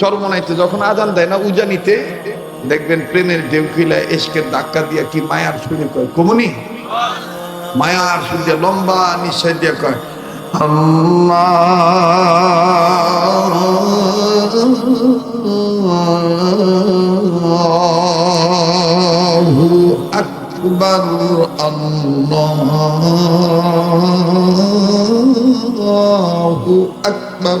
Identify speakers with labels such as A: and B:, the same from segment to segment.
A: চরমনাইতে যখন আজান দেয় না, উজানিতে, দেখবেন প্রেমের ঢেউ খিলা এসকের ধাক্কা দিয়া কি মায়ার শুনে কয়? কমনি? মায়ার সুর লম্বা নিঃশ্বাস দিয়ে কয় আকবার আকবার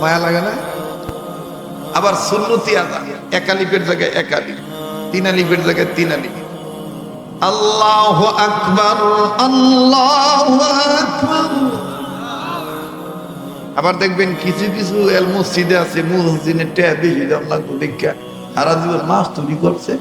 A: মায়া লাগে না? আবার সুন্নতি আদা। একালিপের জায়গায় একালিপ তিন আলিপের জায়গায় তিন আলিপ আল্লাহ আকবার, আল্লাহ আবার দেখবেন কিছু কিছু এল মসজিদে আছে, মুসজিদের ট্যাব বেশি দাম সারা জীবন মাছ তৈরি করছে।